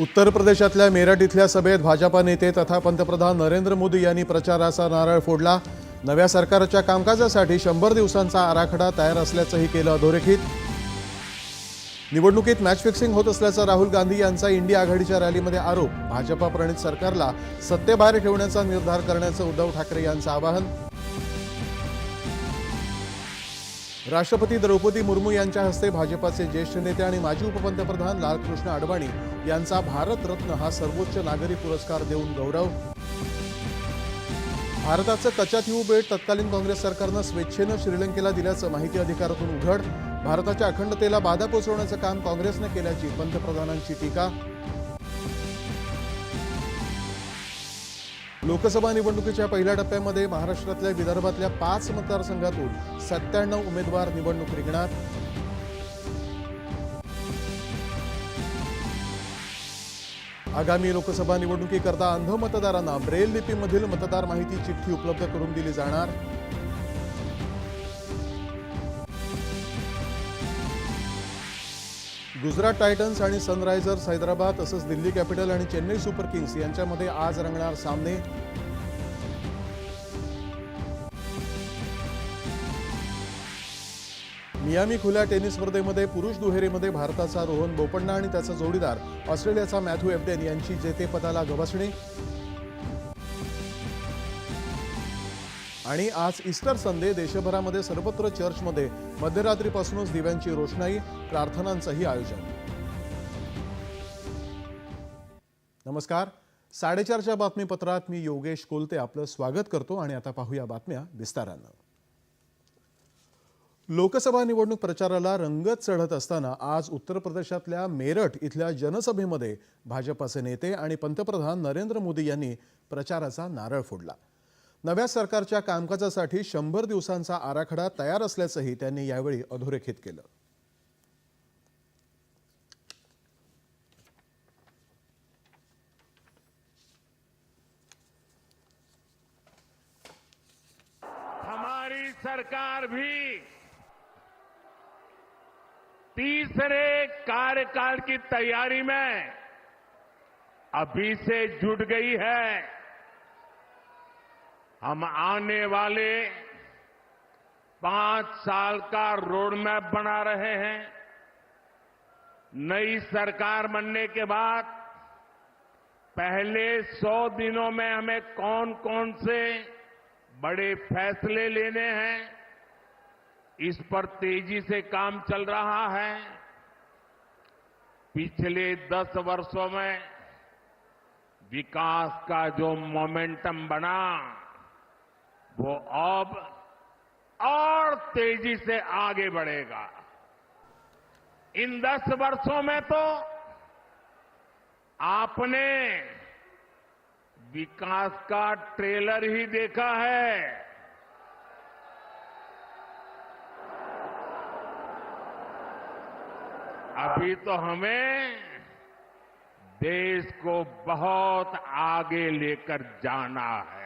उत्तर प्रदेशातल्या मेरठ इथल्या सभेत भाजपा नेते तथा पंतप्रधान नरेंद्र मोदी यांनी प्रचाराचा नारळ फोडला. नव्या सरकारच्या कामकाजासाठी शंभर दिवसांचा आराखडा तयार असल्याचंही केलं अधोरेखित. निवडणुकीत मॅच फिक्सिंग होत असल्याचा राहुल गांधी यांचा इंडिया आघाडीच्या रॅलीमध्ये आरोप. भाजपा प्रणित सरकारला सत्तेबाहेर ठेवण्याचा निर्धार करण्याचं उद्धव ठाकरे यांचं आवाहन. राष्ट्रपती द्रौपदी मुर्मू यांच्या हस्ते भाजपाचे ज्येष्ठ नेते आणि माजी उपपंतप्रधान लालकृष्ण अडवाणी यांचा भारतरत्न हा सर्वोच्च नागरी पुरस्कार देऊन गौरव. भारताचं कचाथिऊ बेट तत्कालीन काँग्रेस सरकारनं स्वेच्छेनं श्रीलंकेला दिल्याचं माहिती अधिकारातून उघड. भारताच्या अखंडतेला बाधा पोहोचवण्याचं काम काँग्रेसनं केल्याची पंतप्रधानांची टीका. लोकसभा निवडणुकीच्या पहिल्या टप्प्यामध्ये महाराष्ट्रातल्या विदर्भातल्या पाच मतदारसंघातून सत्त्याण्णव उमेदवार निवडणूक रिंगणार आगामी लोकसभा निवडणुकीकरता अंध मतदारांना ब्रेल लिपीमधील मतदार माहिती चिठ्ठी उपलब्ध करून दिली जाणार. गुजरात टायटन्स आणि सनरायझर्स हैदराबाद तसंच दिल्ली कॅपिटल आणि चेन्नई सुपर किंग्स यांच्यामध्ये आज रंगणार सामने. मियामी खुल्या टेनिस स्पर्धेमध्ये पुरुष दुहेरीमध्ये भारताचा रोहन बोपण्णा आणि त्याचा जोडीदार ऑस्ट्रेलियाचा मॅथ्यू एफडेन यांची जेतेपदाला गवसणी. आणि आज इस्टर संडे देशभरामध्ये सर्वत्र चर्चमध्ये मध्यरात्रीपासूनच दिव्यांची रोषणाई प्रार्थनांचंही आयोजन. नमस्कार. साडेचारच्या बातमीपत्रात मी योगेश कोलते आपलं स्वागत करतो आणि आता पाहूया बातम्या विस्तारानं. लोकसभा निवडणूक प्रचाराला रंगत चढत असताना आज उत्तर प्रदेशातल्या मेरठ इथल्या जनसभेमध्ये भाजपाचे नेते आणि पंतप्रधान नरेंद्र मोदी यांनी प्रचाराचा नारळ फोडला. नव्या सरकारच्या कामकाजासाठी शंभर दिवसांचा आराखडा तयार असल्याचंही त्यांनी यावेळी अधोरेखित केलं. हमारी सरकार भी तीसरे कार्यकाल की तैयारी में अभी से जुट गई है। हम आने वाले पाँच साल का रोड मैप बना रहे हैं। नई सरकार बनने के बाद पहले सौ दिनों में हमें कौन कौन से बड़े फैसले लेने हैं, इस पर तेज़ी से काम चल रहा है। पिछले दस वर्षों में विकास का जो मोमेंटम बना वो अब और तेज़ी से आगे बढ़ेगा। इन दस वर्षों में तो आपने विकास का ट्रेलर ही देखा है। अभी तो हमें देश को बहुत आगे लेकर जाना है।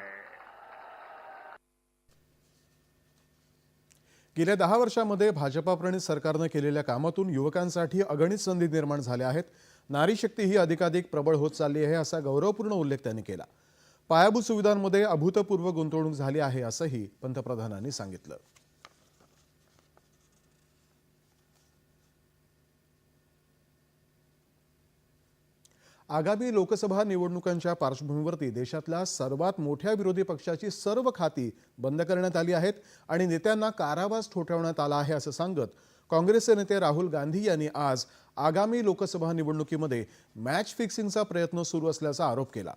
गेल्या दहा वर्षामध्ये भाजपाप्रणित सरकारनं केलेल्या कामातून युवकांसाठी अगणित संधी निर्माण झाल्या आहेत. नारी शक्ती ही अधिकाधिक प्रबळ होत चालली आहे असा गौरवपूर्ण उल्लेख त्यांनी केला. पायाभूत सुविधांमध्ये अभूतपूर्व गुंतवणूक झाली आहे असंही पंतप्रधानांनी सांगितलं. आगामी लोकसभा निवडणुकांच्या पार्श्वभूमीवरती देशातल्या सर्वात मोठ्या विरोधी पक्षाची सर्व खाती बंद करण्यात आली आहेत आणि नेत्यांना कारावास ठोठावण्यात आला आहे असं सांगत काँग्रेसचे नेते राहुल गांधी यांनी आज आगामी लोकसभा निवडणुकीमध्ये मॅच फिक्सिंगचा प्रयत्न सुरू असल्याचा आरोप केला.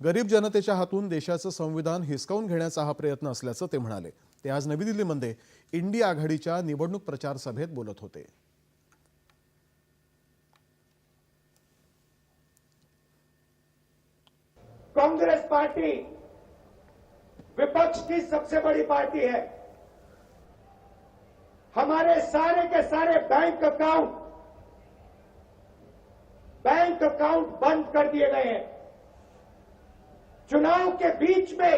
गरीब जनतेच्या हातून देशाचं संविधान हिसकावून घेण्याचा हा प्रयत्न असल्याचं ते म्हणाले. ते आज नवी दिल्लीमध्ये इंडिया आघाडीच्या निवडणूक प्रचार सभेत बोलत होते. कांग्रेस पार्टी विपक्ष की सबसे बड़ी पार्टी है। हमारे सारे के सारे बैंक अकाउंट बैंक अकाउंट बंद कर दिए गए हैं। चुनाव के बीच में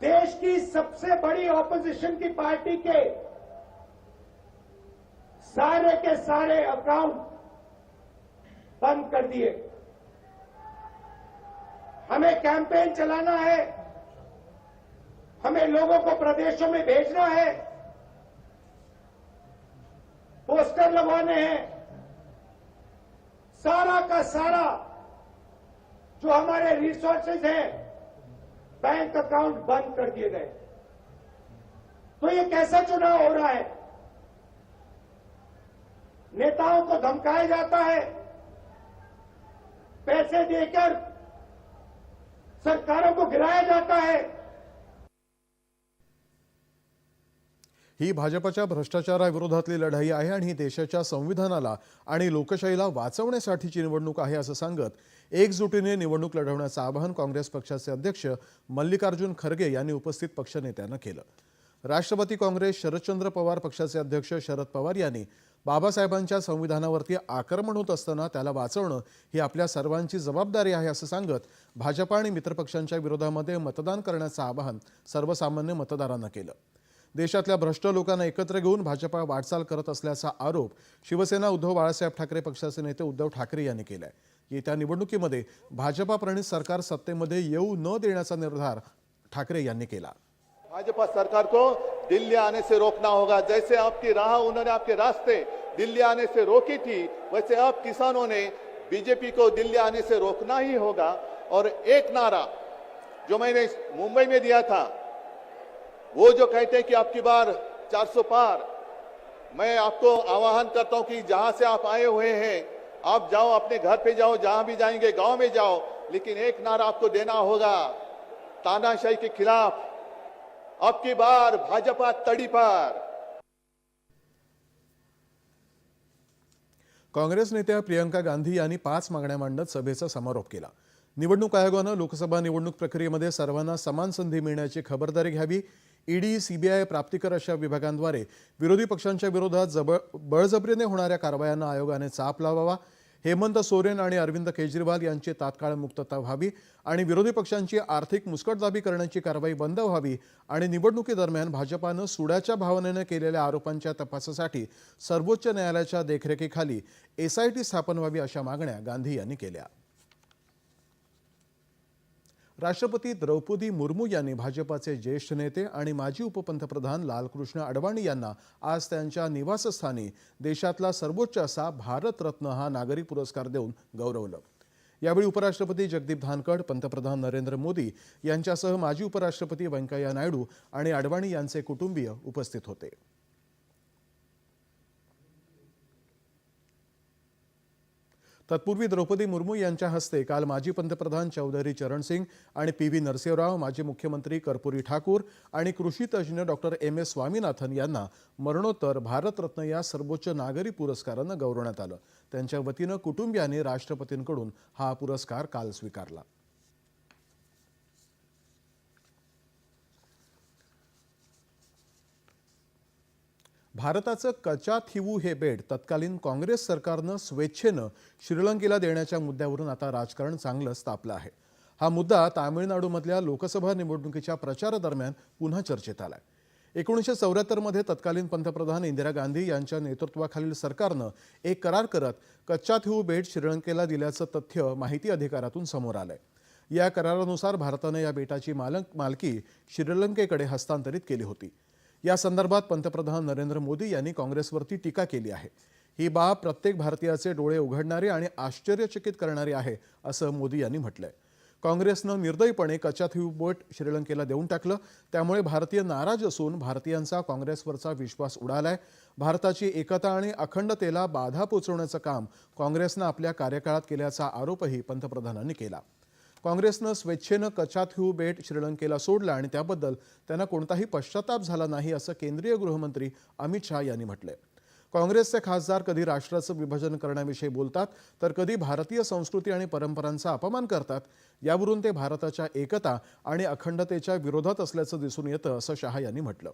देश की सबसे बड़ी ऑपोजिशन की पार्टी के सारे के सारे अकाउंट बंद कर दिए। हमें कैंपेन चलाना है। हमें लोगों को प्रदेशों में भेजना है। पोस्टर लगवाने हैं। सारा का सारा जो हमारे रिसोर्सेज हैं बैंक अकाउंट बंद कर दिए गए। तो ये कैसा चुनाव हो रहा है? नेताओं को धमकाया जाता है। पैसे देकर सरकारों को गिराया जाता है। ही भाजपच्या भ्रष्टाचाराविरोधातली लढाई आहे आणि ही देशाच्या संविधानाला आणि लोकशाहीला वाचवण्यासाठीची निवडणूक आहे असं सांगत एकजुटीने निवडणूक लढवण्याचं आवाहन काँग्रेस पक्षाचे अध्यक्ष मल्लिकार्जुन खरगे यांनी उपस्थित पक्षनेत्यांना केलं. राष्ट्रवादी काँग्रेस शरदचंद्र पवार पक्षाचे अध्यक्ष शरद पवार यांनी बाबासाहेबांच्या संविधानावरती आक्रमण होत असताना त्याला वाचवणं ही आपल्या सर्वांची जबाबदारी आहे असं सांगत भाजपा आणि मित्रपक्षांच्या विरोधामध्ये मतदान करण्याचं आवाहन सर्वसामान्य मतदारांना केलं. देशातल्या भ्रष्ट लोकांना एकत्र घेऊन भाजपा वाटचाल करत असल्याचा आरोप शिवसेना उद्धव बाळासाहेब ठाकरे पक्षाचे नेते उद्धव ठाकरे यांनी केलाय. येत्या निवडणुकीमध्ये भाजपा प्रणित सरकार सत्तेमध्ये येऊ न देण्याचा निर्धार ठाकरे यांनी केला. भाजपा सरकार को दिल्ली आने से रोकना होगा। जैसे आपकी राह, उन्होंने आपके रास्ते दिल्ली आने से रोकी थी, वैसे अब किसानों ने बीजेपी को दिल्ली आने से रोकना ही होगा। और एक नारा जो मैंने मुंबई में दिया था, वो जो कहते हैं कि आपकी बार 400 पार, मैं आपको आह्वान करता हूँ कि जहाँ से आप आए हुए हैं, आप जाओ, अपने घर पे जाओ, जहाँ भी जाएँगे, गाँव में जाओ। लेकिन एक नारा आपको देना होगा, तानाशाही के खिलाफ अब की बार भाजपा तड़ी पार। काँग्रेस नेत्या प्रियंका गांधी यांनी पाच मागण्या मांडत सभेचा समारोप केला. निवडणूक आयोगानं लोकसभा निवडणूक प्रक्रियेमध्ये सर्वांना समान संधी मिळण्याची खबरदारी घ्यावी ईडी सीबीआय प्राप्तिकर अशा विभागांद्वारे विरोधी पक्षांच्या विरोधात जब बळजबरीने होणाऱ्या कारवायांना आयोगाने चाप लावावा हेमंत सोरेन आणि अरविंद केजरीवाल यांची तात्काळ मुक्तता व्हावी आणि विरोधी पक्षांची आर्थिक मुस्कटदाबी करण्याची कारवाई बंद व्हावी आणि निवडणुकीदरम्यान भाजपानं सुडाच्या भावनेनं केलेल्या आरोपांच्या तपासासाठी सर्वोच्च न्यायालयाच्या देखरेखीखाली एसआयटी स्थापन व्हावी अशा मागण्या गांधी यांनी केल्या. राष्ट्रपती द्रौपदी मुर्मू यांनी भाजपाचे ज्येष्ठ नेते आणि माजी उपपंतप्रधान लालकृष्ण अडवाणी यांना आज त्यांच्या निवासस्थानी देशातला सर्वोच्च असा भारतरत्न हा नागरी पुरस्कार देऊन गौरवलं. यावेळी उपराष्ट्रपती जगदीप धानकड पंतप्रधान नरेंद्र मोदी यांच्यासह माजी उपराष्ट्रपती व्यंकय्या नायडू आणि अडवाणी यांचे कुटुंबीय उपस्थित होते. तत्पूर्वी द्रौपदी मुर्मू यांच्या हस्ते काल माजी पंतप्रधान चौधरी चरणसिंग आणि पी व्ही नरसिंहराव माजी मुख्यमंत्री कर्पुरी ठाकूर आणि कृषी तज्ज्ञ डॉक्टर एम एस स्वामीनाथन यांना मरणोत्तर भारतरत्न या सर्वोच्च नागरी पुरस्कारानं गौरवण्यात आलं. त्यांच्या वतीनं कुटुंबियांनी राष्ट्रपतींकडून हा पुरस्कार काल स्वीकारला. भारताचं कचाथिवू हे बेट तत्कालीन काँग्रेस सरकारनं स्वेच्छेनं श्रीलंकेला देण्याच्या मुद्द्यावरून आता राजकारण चांगलंच तापलं आहे. हा मुद्दा तामिळनाडूमधल्या लोकसभा निवडणुकीच्या प्रचारादरम्यान पुन्हा चर्चेत आला आहे एकोणीसशे चौऱ्याहत्तरमध्ये तत्कालीन पंतप्रधान इंदिरा गांधी यांच्या नेतृत्वाखालील सरकारनं एक करार करत कच्चाथिवू बेट श्रीलंकेला दिल्याचं तथ्य माहिती अधिकारातून समोर आलंय. या करारानुसार भारतानं या बेटाची मालक मालकी श्रीलंकेकडे हस्तांतरित केली होती. या संदर्भात पंतप्रधान नरेंद्र मोदी यांनी काँग्रेसवरती टीका केली आहे. ही बाब प्रत्येक भारतीयाचे डोळे उघडणारी आणि आश्चर्यचकित करणारी आहे असं मोदी यांनी म्हटलंय. काँग्रेसनं निर्दयीपणे कचाथिवू बोट श्रीलंकेला देऊन टाकलं. त्यामुळे भारतीय नाराज असून भारतीयांचा काँग्रेसवरचा विश्वास उडालाय. भारताची एकता आणि अखंडतेला बाधा पोचवण्याचं काम काँग्रेसनं आपल्या कार्यकाळात केल्याचा आरोपही पंतप्रधानांनी केला. काँग्रेसनं स्वेच्छेनं कचाथिवू बेट श्रीलंकेला सोडलं आणि त्याबद्दल त्यांना कोणताही पश्चाताप झाला नाही असं केंद्रीय गृहमंत्री अमित शहा यांनी म्हटलंय. काँग्रेसचे खासदार कधी राष्ट्राचं विभाजन करण्याविषयी बोलतात तर कधी भारतीय संस्कृती आणि परंपरांचा अपमान करतात यावरून ते भारताच्या एकता आणि अखंडतेच्या विरोधात असल्याचं दिसून येतं असं शहा यांनी म्हटलं.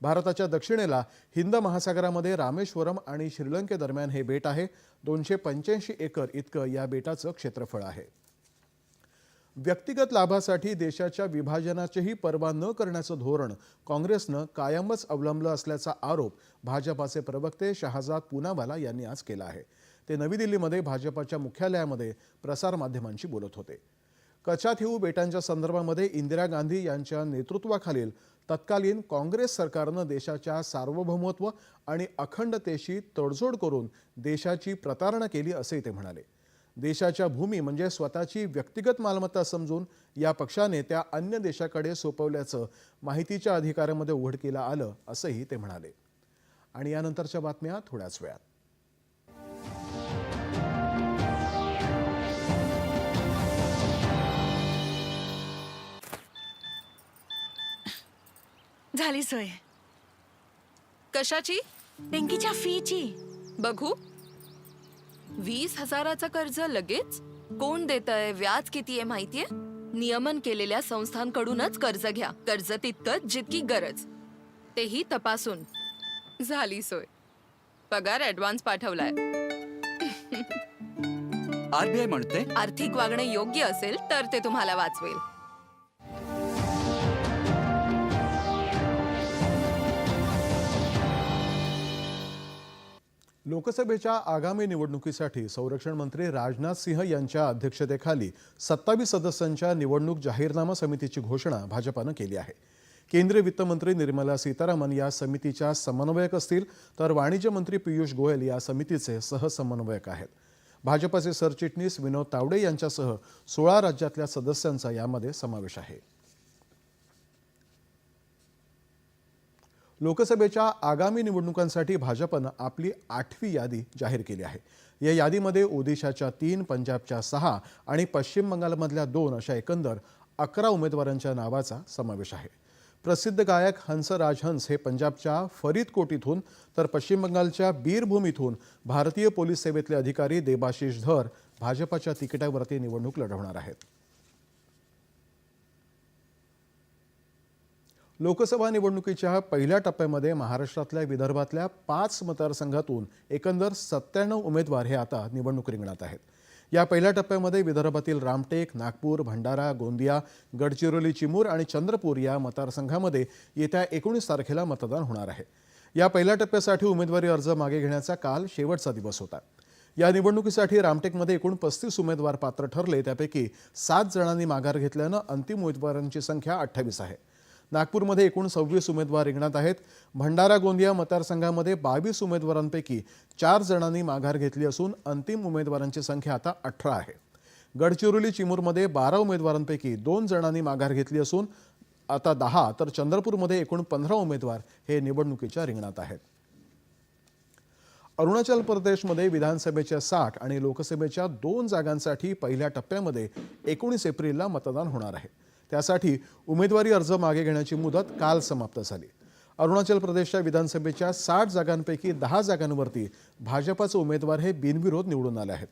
भारताच्या दक्षिणेला हिंद महासागरामध्ये रामेश्वरम आणि श्रीलंकेदरम्यान हे बेट आहे. दोनशे पंच्याऐंशी एकर इतकं या बेटाचं क्षेत्रफळ आहे. व्यक्तिगत लाभासाठी देशाच्या विभाजनाचीही पर्वा न करण्याचं धोरण काँग्रेसनं कायमच अवलंबलं असल्याचा आरोप भाजपाचे प्रवक्ते शहाजाद पुनावाला यांनी आज केला आहे. ते नवी दिल्लीमध्ये भाजपाच्या मुख्यालयामध्ये प्रसारमाध्यमांशी बोलत होते. कचाथिऊ बेटांच्या संदर्भामध्ये इंदिरा गांधी यांच्या नेतृत्वाखालील तत्कालीन काँग्रेस सरकारनं देशाच्या सार्वभौमत्व आणि अखंडतेशी तडजोड करून देशाची प्रतारणा केली असे ते म्हणाले. देशाच्या भूमी म्हणजे स्वतःची व्यक्तिगत मालमत्ता समजून या पक्षाने त्या अन्य देशाकडे सोपवल्याचं माहितीच्या अधिकारामध्ये उघडकीला आलं असंही ते म्हणाले. आणि यानंतरच्या बातम्या थोड्याच वेळात. झाली सोय. कशाची? पिंकीच्या फीची. बघू. वीस हजाराचं कर्ज लगेच? कोण देत आहे व्याज किती आहे माहितीये? नियमन केलेल्या संस्थांकडूनच कर्ज घ्या. कर्ज तितकंच जितकी गरज. तेही तपासून. झाली सोय. पगार ऍडव्हान्स पाठवलाय. आरबीआय म्हणते आर्थिक वागणे योग्य असेल तर ते तुम्हाला वाचवेल. लोकसभेच्या आगामी निवडणुकीसाठी संरक्षण मंत्री राजनाथ सिंह यांच्या अध्यक्षतेखाली सत्तावीस सदस्यांच्या निवडणूक जाहीरनामा समितीची घोषणा भाजपानं केली आहे. केंद्रीय वित्तमंत्री निर्मला सीतारामन या समितीच्या समन्वयक असतील तर वाणिज्य मंत्री पियुष गोयल या समितीचे सहसमन्वयक आहेत. भाजपाचे सरचिटणीस विनोद तावडे यांच्यासह सोळा राज्यातल्या सदस्यांचा यामध्ये समावेश आहे. लोकसभेच्या आगामी निवडणुकांसाठी भाजपनं आपली आठवी यादी जाहीर केली आहे. या यादीमध्ये ओदिशाच्या तीन पंजाबच्या सहा आणि पश्चिम बंगालमधल्या दोन अशा एकंदर अकरा उमेदवारांच्या नावाचा समावेश आहे. प्रसिद्ध गायक हंस राजहंस हे पंजाबच्या फरीदकोटीतून तर पश्चिम बंगालच्या बीरभूमीतून भारतीय पोलीस सेवेतले अधिकारी देबाशिष धर भाजपाच्या तिकिटावरती निवडणूक लढवणार आहेत. लोकसभा निवडणुकीच्या पहिल्या टप्प्यामध्ये महाराष्ट्रातल्या विदर्भातल्या पाच मतदारसंघातून एकंदर सत्त्याण्णव उमेदवार हे आता निवडणूक रिंगणात आहेत. या पहिल्या टप्प्यामध्ये विदर्भातील रामटेक नागपूर भंडारा गोंदिया गडचिरोली चिमूर आणि चंद्रपूर या मतदारसंघामध्ये येत्या एकोणीस तारखेला मतदान होणार आहे. या पहिल्या टप्प्यासाठी उमेदवारी अर्ज मागे घेण्याचा काल शेवटचा दिवस होता. या निवडणुकीसाठी रामटेकमध्ये एकूण पस्तीस उमेदवार पात्र ठरले त्यापैकी सात जणांनी माघार घेतल्यानं अंतिम उमेदवारांची संख्या अठ्ठावीस आहे. नागपूरमध्ये एकूण सव्वीस उमेदवार रिंगणात आहेत. भंडारा गोंदिया मतदारसंघामध्ये बावीस उमेदवारांपैकी चार जणांनी माघार घेतली असून अंतिम उमेदवारांची संख्या आता अठरा आहे. गडचिरोली चिमूरमध्ये बारा उमेदवारांपैकी दोन जणांनी माघार घेतली असून आता दहा तर चंद्रपूरमध्ये एकूण पंधरा उमेदवार हे निवडणुकीच्या रिंगणात आहेत. अरुणाचल प्रदेशमध्ये विधानसभेच्या साठ आणि लोकसभेच्या दोन जागांसाठी पहिल्या टप्प्यामध्ये एकोणीस एप्रिलला मतदान होणार आहे. त्यासाठी उमेदवारी अर्ज मागे घेण्याची मुदत काल समाप्त झाली. अरुणाचल प्रदेशच्या विधानसभेच्या साठ जागांपैकी दहा जागांवरती भाजपाचे उमेदवार हे बिनविरोध निवडून आले आहेत.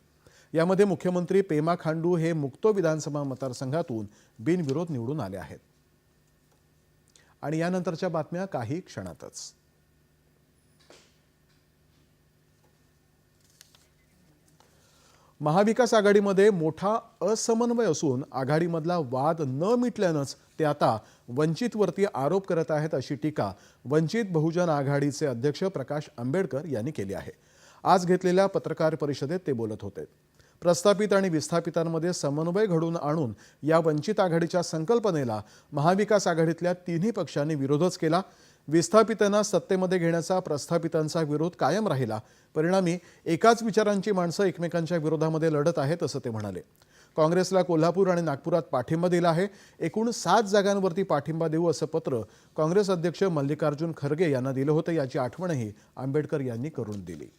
यामध्ये मुख्यमंत्री पेमा खांडू हे मुक्तो विधानसभा मतदारसंघातून बिनविरोध निवडून आले आहेत. आणि यानंतरच्या बातम्या काही क्षणातच. महाविकास आघाडीमध्ये मोठा असमन्वय असून आघाडीमधला वाद न मिटल्यानंच ते आता वंचितवरती आरोप करत आहेत अशी टीका वंचित बहुजन आघाडीचे अध्यक्ष प्रकाश आंबेडकर यांनी केली आहे. आज घेतलेल्या पत्रकार परिषदेत ते बोलत होते. प्रस्थापित आणि विस्थापितांमध्ये समन्वय घडवून आणून या वंचित आघाडीच्या संकल्पनेला महाविकास आघाडीतल्या तिन्ही पक्षांनी विरोधच केला. विस्थापितांना सत्तेमध्ये घेण्याचा प्रस्थापितांचा विरोध कायम राहिला. परिणामी एकाच विचारांची माणसं एकमेकांच्या विरोधामध्ये लढत आहेत असं ते म्हणाले. काँग्रेसला कोल्हापूर आणि नागपुरात पाठिंबा दिला आहे. एकूण सात जागांवरती पाठिंबा देऊ असं पत्र काँग्रेस अध्यक्ष मल्लिकार्जुन खरगे यांना दिलं होतं. याची आठवणही आंबेडकर यांनी करून दिली.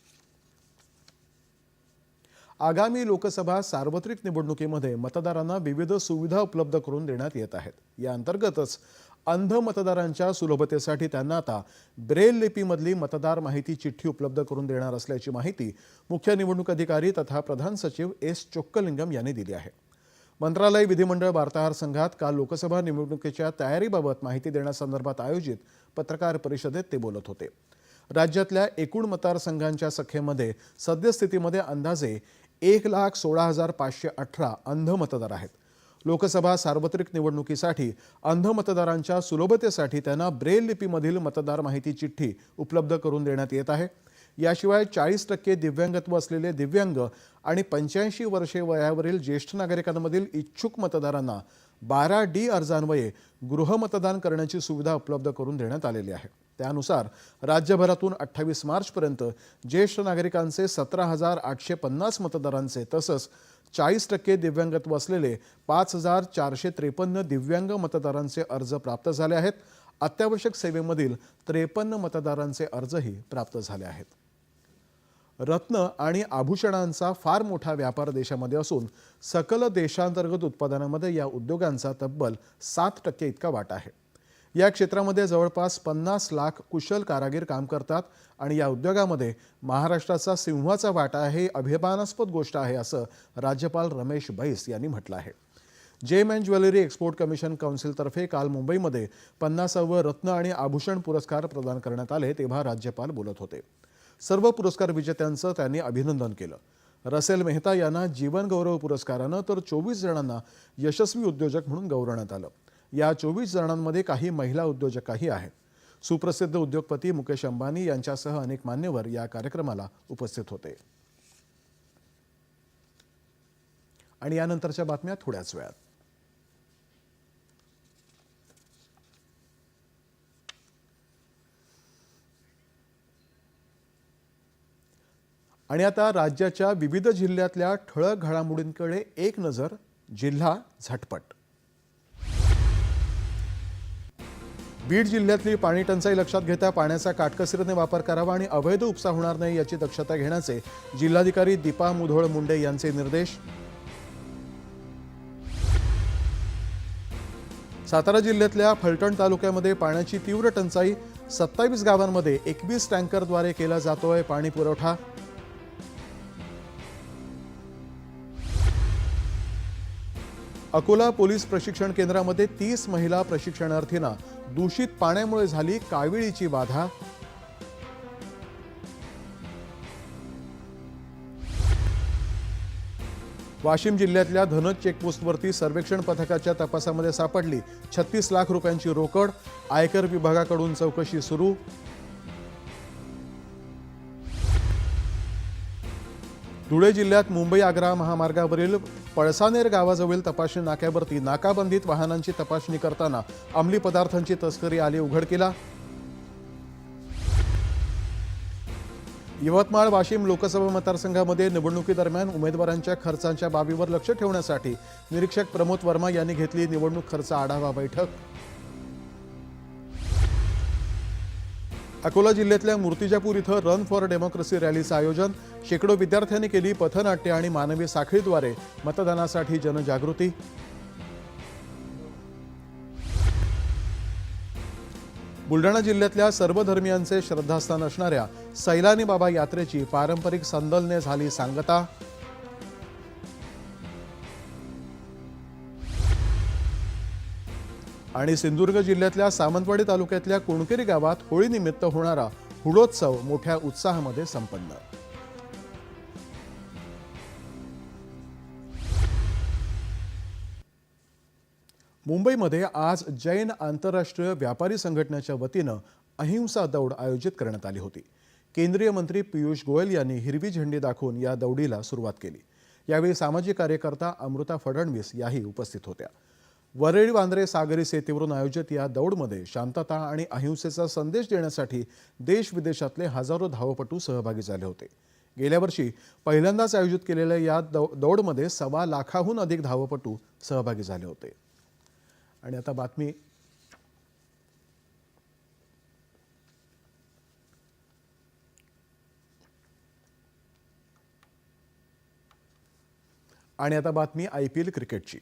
आगामी लोकसभा सार्वत्रिक निवडणुकीमध्ये मतदारांना विविध सुविधा उपलब्ध करून देण्यात येत आहेत. या अंतर्गतच अंध मतदारांच्या सुलभतेसाठी त्यांना आता ब्रेल लिपीमधली मतदार माहिती चिठ्ठी उपलब्ध करून देणार असल्याची माहिती मुख्य निवडणूक अधिकारी तथा प्रधान सचिव एस चोक्कलिंगम यांनी दिली आहे. मंत्रालय विधिमंडळ वार्ताहर संघात काल लोकसभा निवडणुकीच्या तयारीबाबत माहिती देण्यासंदर्भात आयोजित पत्रकार परिषदेत ते बोलत होते. राज्यातल्या एकूण मतदारसंघांच्या संख्येमध्ये सद्यस्थितीमध्ये अंदाजे एक लाख सोळा हजार पाचशे अठरा अंध मतदार आहेत. लोकसभा सार्वत्रिक निवडणुकीसाठी अंध मतदारांच्या सुलभतेसाठी त्यांना ब्रेल लिपीमधील मतदार माहिती चिठ्ठी उपलब्ध करून देण्यात येत आहे. याशिवाय चाळीस टक्के दिव्यांगत्व असलेले दिव्यांग आणि पंच्याऐंशी वर्षे वयावरील ज्येष्ठ नागरिकांमधील इच्छुक मतदारांना बारा डी अर्जान्वये गृहमतदान करण्याची सुविधा उपलब्ध करून देण्यात आलेली आहे. त्यानुसार राज्यभरातून अठ्ठावीस मार्चपर्यंत ज्येष्ठ नागरिकांचे सतरा हजार आठशे पन्नास मतदारांचे तसंच चाळीस टक्के दिव्यांगत्व असलेले पाच हजार चारशे त्रेपन्न दिव्यांग मतदारांचे अर्ज प्राप्त झाले आहेत. अत्यावश्यक सेवेमधील त्रेपन्न मतदारांचे अर्जही प्राप्त झाले आहेत. रत्न आणि आभूषणांचा फार मोठा व्यापार देशामध्ये असून सकल देशांतर्गत उत्पादनामध्ये या उद्योगांचा तब्बल सात टक्के इतका वाटा आहे. या क्षेत्रामध्ये जवळपास पन्नास लाख कुशल कारागीर काम करतात आणि या उद्योगामध्ये महाराष्ट्राचा सिंहाचा वाटा आहे अभिमानास्पद गोष्ट आहे असं राज्यपाल रमेश बैस यांनी म्हटलं आहे. Gem and jewellery export commission काउन्सिलतर्फे काल मुंबईमध्ये पन्नासावं रत्न आणि आभूषण पुरस्कार प्रदान करण्यात आले तेव्हा राज्यपाल बोलत होते. सर्व पुरस्कार विजेत्यांचं त्यांनी अभिनंदन केलं. रसेल मेहता यांना जीवनगौरव पुरस्कारानं तर चोवीस जणांना यशस्वी उद्योजक म्हणून गौरवण्यात आलं. या चोवीस जणांमध्ये काही महिला उद्योजकही आहेत. सुप्रसिद्ध उद्योगपती मुकेश अंबानी यांच्यासह अनेक मान्यवर या कार्यक्रमाला उपस्थित होते. आणि यानंतरच्या बातम्या थोड्याच वेळात. आणि आता राज्याच्या विविध जिल्ह्यातल्या ठळक घडामोडींकडे एक नजर जिल्हा झटपट. बीड जिल्ह्यातली पाणी टंचाई लक्षात घेता पाण्याचा काटकसरीने वापर करावा आणि अवैध उपसा होणार नाही याची दक्षता घेण्याचे जिल्हाधिकारी दीपा मुधोळ मुंडे यांचे निर्देश. सातारा जिल्ह्यातल्या फलटण तालुक्यामध्ये पाण्याची तीव्र टंचाई सत्तावीस गावांमध्ये एकवीस टँकरद्वारे केला जातोय पाणी पुरवठा. अकोला पोलीस प्रशिक्षण केंद्रामध्ये तीस महिला प्रशिक्षणार्थींना दूषित पाण्यामुळे झाली काविळीची बाधा. वाशिम जिल्ह्यातल्या धनज चेकपोस्टवरती सर्वेक्षण पथकाच्या तपासामध्ये सापडली छत्तीस लाख रुपयांची रोकड. आयकर विभागाकडून चौकशी सुरू. धुळे जिल्ह्यात मुंबई आग्रा महामार्गावरील पळसानेर गावाजवळील तपासणी नाक्यावरती नाकाबंदीत वाहनांची तपासणी करताना अंमली पदार्थांची तस्करी आली उघडकीला यवतमाळ वाशिम लोकसभा मतदारसंघामध्ये निवडणुकीदरम्यान उमेदवारांच्या खर्चांच्या बाबीवर लक्ष ठेवण्यासाठी निरीक्षक प्रमोद वर्मा यांनी घेतली निवडणूक खर्च आढावा बैठक. अकोला जिल्ह्यातल्या मूर्तिजापूर इथं रन फॉर डेमोक्रेसी रॅलीचं आयोजन. शेकडो विद्यार्थ्यांनी केली पथनाट्य आणि मानवी साखळीद्वारे. मतदानासाठी जनजागृती. बुलढाणा जिल्ह्यातल्या सर्व धर्मियांचे श्रद्धास्थान असणाऱ्या सैलानी बाबा यात्रेची पारंपरिक संदलने झाली सांगता. आणि सिंधुदुर्ग जिल्ह्यातल्या सावंतवाडी तालुक्यातल्या कुणकेरी गावात होळीनिमित्त होणारा हुडोत्सव मोठ्या उत्साहामध्ये संपन्न. मुंबईमध्ये आज जैन आंतरराष्ट्रीय व्यापारी संघटनेच्या वतीनं अहिंसा दौड आयोजित करण्यात आली होती. केंद्रीय मंत्री पियुष गोयल यांनी हिरवी झेंडी दाखवून या दौडीला सुरुवात केली. यावेळी सामाजिक कार्यकर्ता अमृता फडणवीस याही उपस्थित होत्या. वरळी वांद्रे सागरी सेतीवरून आयोजित या दौडमध्ये शांतता आणि अहिंसेचा संदेश देण्यासाठी देश विदेशातले हजारो धावपटू सहभागी झाले होते. गेल्या वर्षी पहिल्यांदाच आयोजित केलेल्या या दौ दौडमध्ये सव्वा लाखाहून अधिक धावपटू सहभागी झाले होते. आणि आता बातमी आणि आता बातमी आय पी एल क्रिकेटची.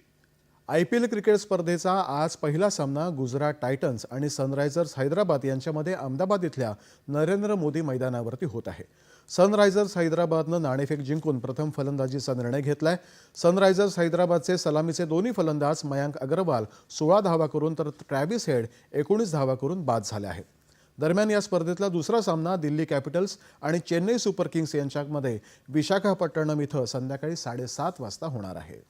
आय पी एल क्रिकेट स्पर्धेचा आज पहिला सामना गुजरात टायटन्स आणि सनरायझर्स हैदराबाद यांच्यामध्ये अहमदाबाद इथल्या नरेंद्र मोदी मैदानावरती होत आहे. सनरायझर्स हैदराबादनं नाणेफेक जिंकून प्रथम फलंदाजीचा निर्णय घेतलाय. सनरायझर्स हैदराबादचे सलामीचे दोन्ही फलंदाज मयांक अग्रवाल सोळा धावा करून तर ट्रॅव्हिस हेड एकोणीस धावा करून बाद झाले आहेत. दरम्यान या स्पर्धेतला दुसरा सामना दिल्ली कॅपिटल्स आणि चेन्नई सुपर किंग्स यांच्यामध्ये विशाखापट्टणम इथं संध्याकाळी साडेसात वाजता होणार आहे.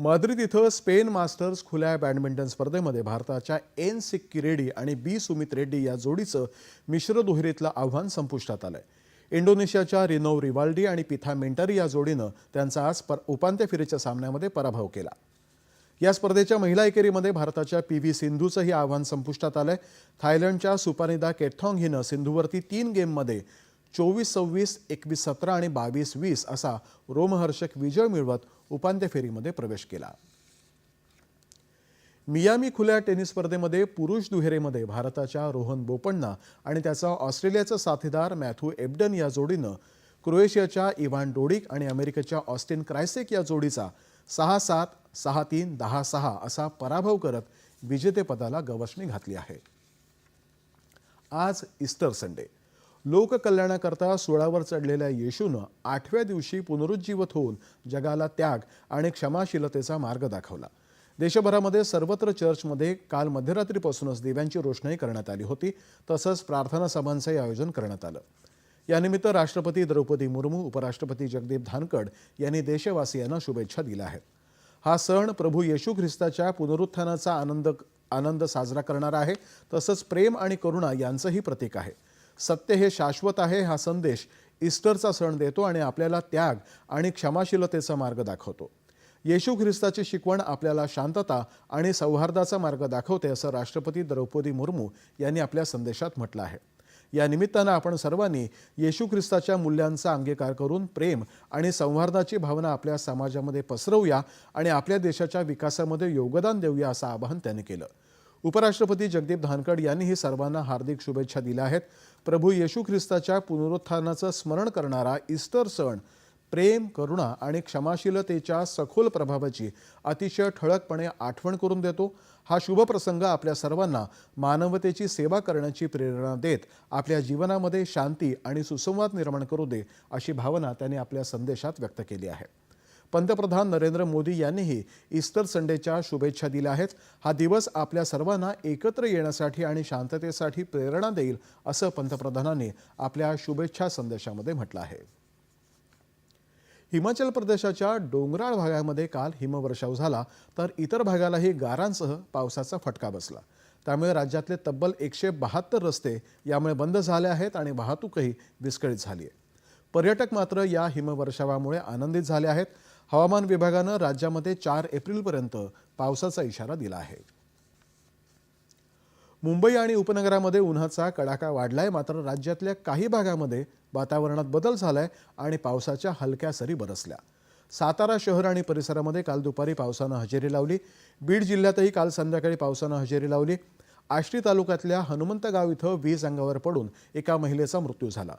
माद्रिद इथं स्पेन मास्टर्स खुल्या बॅडमिंटन स्पर्धेमध्ये भारताच्या एन सिक्की रेड्डी आणि बी सुमित रेड्डी या जोडीचं मिश्र दुहेरीतलं आव्हान संपुष्टात आलंय. इंडोनेशियाच्या रिनोव रिवाल्डी आणि पिथा मेंटारी या जोडीनं त्यांचा आज पर उपांत्य फेरीच्या सामन्यामध्ये पराभव केला. या स्पर्धेच्या महिला एकेरीमध्ये भारताच्या पी व्ही सिंधूचंही आव्हान संपुष्टात आलंय. थायलंडच्या सुपानिदा केथॉंग हिनं सिंधूवरती तीन गेममध्ये चोवीस सव्वीस एकवीस सतरा आणि बावीस वीस असा रोमहर्षक विजय मिळवत उपांत्य फेरीमध्ये प्रवेश केला. मियामी खुल्या टेनिस स्पर्धेमध्ये पुरुष दुहेरीमध्ये भारताच्या रोहन बोपण्णा आणि त्याचा ऑस्ट्रेलियाचा साथीदार मॅथ्यू एबडन या जोडीनं क्रोएशियाच्या इव्हान डोडिक आणि अमेरिकेच्या ऑस्टिन क्रायसेक या जोडीचा सहा सात सहा तीन दहा सहा असा पराभव करत विजेतेपदाला गवसणी घातली आहे. आज इस्टर संडे. लोककल्याणाकरता सोळावर चढलेल्या येशूनं आठव्या दिवशी पुनरुज्जीवत होऊन जगाला त्याग आणि क्षमाशीलतेचा मार्ग दाखवला. देशभरामध्ये सर्वत्र चर्चमध्ये काल मध्यरात्रीपासूनच दिव्यांची रोषणाई करण्यात आली होती तसंच प्रार्थना सभांचंही आयोजन करण्यात आलं. यानिमित्त राष्ट्रपती द्रौपदी मुर्मू उपराष्ट्रपती जगदीप धानकड यांनी देशवासियांना शुभेच्छा दिल्या आहेत. हा सण प्रभू येशू ख्रिस्ताच्या पुनरुत्थानाचा आनंद आनंद साजरा करणारा आहे तसंच प्रेम आणि करुणा यांचंही प्रतीक आहे. सत्य हे शाश्वत आहे हा संदेश इस्टरचा सण देतो आणि आपल्याला त्याग आणि क्षमाशीलतेचा मार्ग दाखवतो. येशू ख्रिस्ताची शिकवण आपल्याला शांतता आणि सौहार्दाचा मार्ग दाखवते असं राष्ट्रपती द्रौपदी मुर्मू यांनी आपल्या संदेशात म्हटलं आहे. या निमित्तानं आपण सर्वांनी येशू ख्रिस्ताच्या मूल्यांचा अंगीकार करून प्रेम आणि संवार्दाची भावना आपल्या समाजामध्ये पसरवूया आणि आपल्या देशाच्या विकासामध्ये योगदान देऊया असं आवाहन त्यांनी केलं. उपराष्ट्रपती जगदीप धानकड यांनीही सर्वांना हार्दिक शुभेच्छा दिल्या आहेत. प्रभू येशू ख्रिस्ताच्या पुनरुत्थानाचं स्मरण करणारा इस्टर सण प्रेम करुणा आणि क्षमाशीलतेच्या सखोल प्रभावाची अतिशय ठळकपणे आठवण करून देतो. हा शुभ प्रसंग आपल्या सर्वांना मानवतेची सेवा करण्याची प्रेरणा देत आपल्या जीवनामध्ये शांती आणि सुसंवाद निर्माण करू दे अशी भावना त्यांनी आपल्या संदेशात व्यक्त केली आहे. पंतप्रधान नरेंद्र मोदी यांनीही इस्टर संडेच्या शुभेच्छा दिल्या आहेत. हा दिवस आपल्या सर्वांना एकत्र येण्यासाठी आणि शांततेसाठी प्रेरणा देईल असं पंतप्रधानांनी आपल्या शुभेच्छा संदेशामध्ये म्हटलं आहे. हिमाचल प्रदेशाच्या डोंगराळ भागामध्ये काल हिमवर्षाव झाला तर इतर भागालाही गारांसह पावसाचा फटका बसला. त्यामुळे राज्यातले तब्बल एकशे बहात्तर रस्ते यामुळे बंद झाले आहेत आणि वाहतूकही विस्कळीत झाली आहे. पर्यटक मात्र या हिमवर्षावामुळे आनंदित झाले आहेत. हवामान विभागानं राज्यामध्ये चार एप्रिलपर्यंत पावसाचा इशारा दिला आहे. मुंबई आणि उपनगरामध्ये उन्हाचा कडाका वाढलाय मात्र राज्यातल्या काही भागामध्ये वातावरणात बदल झालाय आणि पावसाच्या हलक्या सरी बरसल्या. सातारा शहर आणि परिसरामध्ये काल दुपारी पावसानं हजेरी लावली. बीड जिल्ह्यातही काल संध्याकाळी पावसानं हजेरी लावली. आष्टी तालुक्यातल्या हनुमंतगाव इथं वीज अंगावर पडून एका महिलेचा मृत्यू झाला.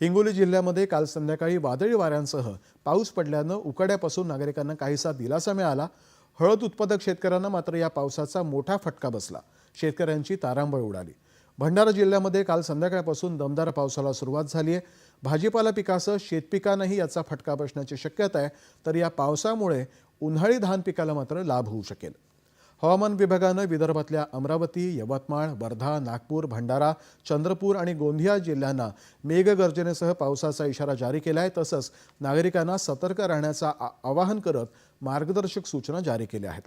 हिंगोली जिल्ह्यामध्ये काल संध्याकाळी वादळी वाऱ्यांसह पाऊस पडल्यानं उकाड्यापासून नागरिकांना काहीसा दिलासा मिळाला. हळद उत्पादक शेतकऱ्यांना मात्र या पावसाचा मोठा फटका बसला. शेतकऱ्यांची तारांबळ उडाली. भंडारा जिल्ह्यामध्ये काल संध्याकाळपासून दमदार पावसाला सुरुवात झाली आहे. भाजीपाला पिकासह शेतपिकांनाही याचा फटका बसण्याची शक्यता आहे. तर या पावसामुळे उन्हाळी धान पिकाला मात्र लाभ होऊ शकेल. हवामान विभागानं विदर्भातल्या अमरावती यवतमाळ वर्धा नागपूर भंडारा चंद्रपूर आणि गोंदिया जिल्ह्यांना मेघगर्जनेसह पावसाचा इशारा जारी केला आहे तसंच नागरिकांना सतर्क राहण्याचा आ- आवाहन करत मार्गदर्शक सूचना जारी केल्या आहेत.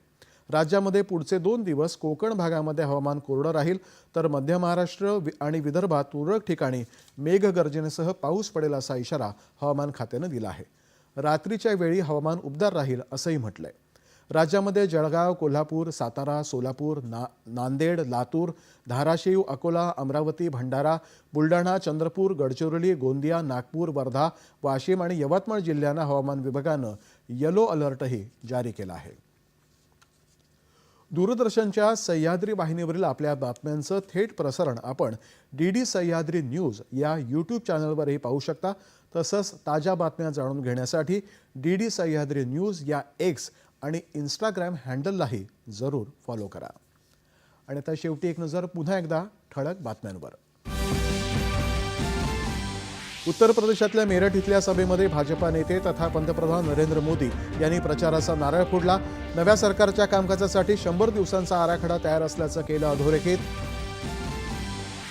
राज्यामध्ये पुढचे दोन दिवस कोकण भागामध्ये हवामान कोरडं राहील. तर मध्य महाराष्ट्र वि- आणि विदर्भात तुरळक ठिकाणी मेघगर्जनेसह पाऊस पडेल असा इशारा हवामान खात्यानं दिला आहे. रात्रीच्या वेळी हवामान उबदार राहील असंही म्हटलंय. राज्यामध्ये जळगाव कोल्हापूर सातारा सोलापूर ना नांदेड लातूर धाराशिव अकोला अमरावती भंडारा बुलढाणा चंद्रपूर गडचिरोली गोंदिया नागपूर वर्धा वाशिम आणि यवतमाळ जिल्ह्यांना हवामान विभागानं येलो अलर्टही जारी केला आहे. दूरदर्शनच्या सह्याद्री वाहिनीवरील आपल्या बातम्यांचं थेट प्रसारण आपण डी डी सह्याद्री न्यूज या यूट्यूब चॅनलवरही पाहू शकता. तसंच ताज्या बातम्या जाणून घेण्यासाठी डी डी सह्याद्री न्यूज या एक्स आणि इंस्टाग्राम हँडललाही जरूर फॉलो करा. आणि आता शेवटी एक नजर पुन्हा एकदा ठळक बातम्यांवर. उत्तर प्रदेशातल्या मेरठ इथल्या सभेमध्ये भाजपा नेते तथा पंतप्रधान नरेंद्र मोदी यांनी प्रचाराचा नारळ फोडला. नव्या सरकारच्या कामकाजासाठी शंभर दिवसांचा आराखडा तयार असल्याचं केलं अधोरेखित.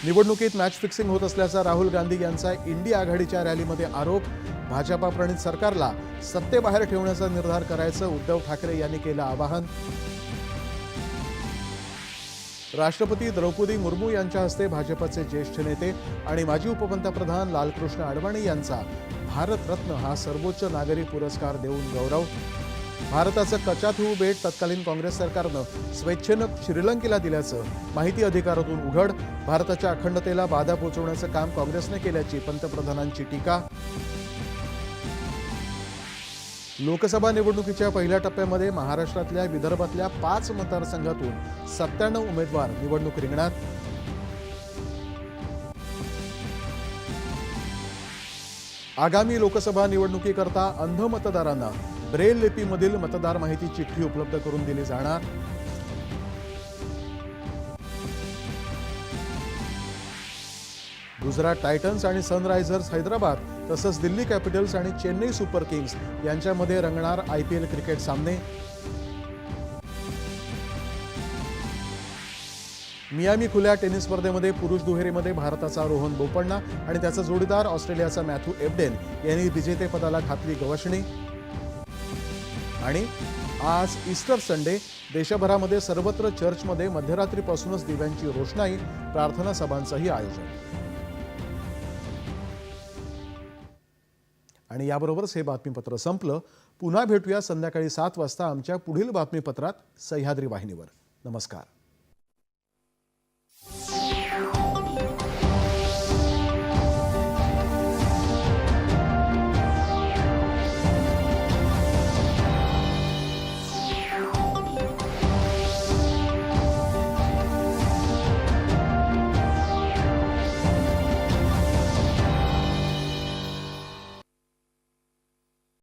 निवडणुकीत मॅच फिक्सिंग होत असल्याचा राहुल गांधी यांचा इंडिया आघाडीच्या रॅलीमध्ये आरोप. भाजपा प्रणित सरकारला सत्तेबाहेर ठेवण्याचा निर्धार करायचं उद्धव ठाकरे यांनी केलं आवाहन. राष्ट्रपती द्रौपदी मुर्मू यांच्या हस्ते भाजपचे ज्येष्ठ नेते आणि माजी उपपंतप्रधान लालकृष्ण अडवाणी यांचा भारतरत्न हा सर्वोच्च नागरी पुरस्कार देऊन गौरव. भारताचं कचाथू बेट तत्कालीन काँग्रेस सरकारनं स्वेच्छेनं श्रीलंकेला दिल्याचं माहिती अधिकारातून उघड. भारताच्या अखंडतेला बाधा पोहोचवण्याचं काम काँग्रेसने केल्याची पंतप्रधानांची टीका. लोकसभा निवडणुकीच्या पहिल्या टप्प्यामध्ये महाराष्ट्रातल्या विदर्भातल्या पाच मतदारसंघातून सत्त्याण्णव उमेदवार निवडणूक रिंगणात. आगामी लोकसभा निवडणुकीकरता अंध मतदारांना ब्रेल लिपीमधील मतदार माहिती चिठ्ठी उपलब्ध करून दिली जाणार. गुजरात टायटन्स आणि सनरायझर्स हैदराबाद तसंच दिल्ली कॅपिटल्स आणि चेन्नई सुपर किंग्स यांच्यामध्ये रंगणार आय पी एल क्रिकेट सामने. मियामी खुल्या टेनिस स्पर्धेमध्ये पुरुष दुहेरीमध्ये भारताचा रोहन बोपण्णा आणि त्याचा जोडीदार ऑस्ट्रेलियाचा मॅथ्यू एबडेन यांनी विजेतेपदाला घातली गवसणी. आणि आज ईस्टर संडे देशभरामध्ये सर्वत्र चर्चमध्ये मध्यरात्रीपासूनच दिव्यांची रोषणाई प्रार्थना सभांचंही आयोजन. आणि याबरोबरच हे बातमीपत्र संपलं. पुन्हा भेटूया संध्याकाळी सात वाजता आमच्या पुढील बातमीपत्रात सह्याद्री वाहिनीवर. नमस्कार.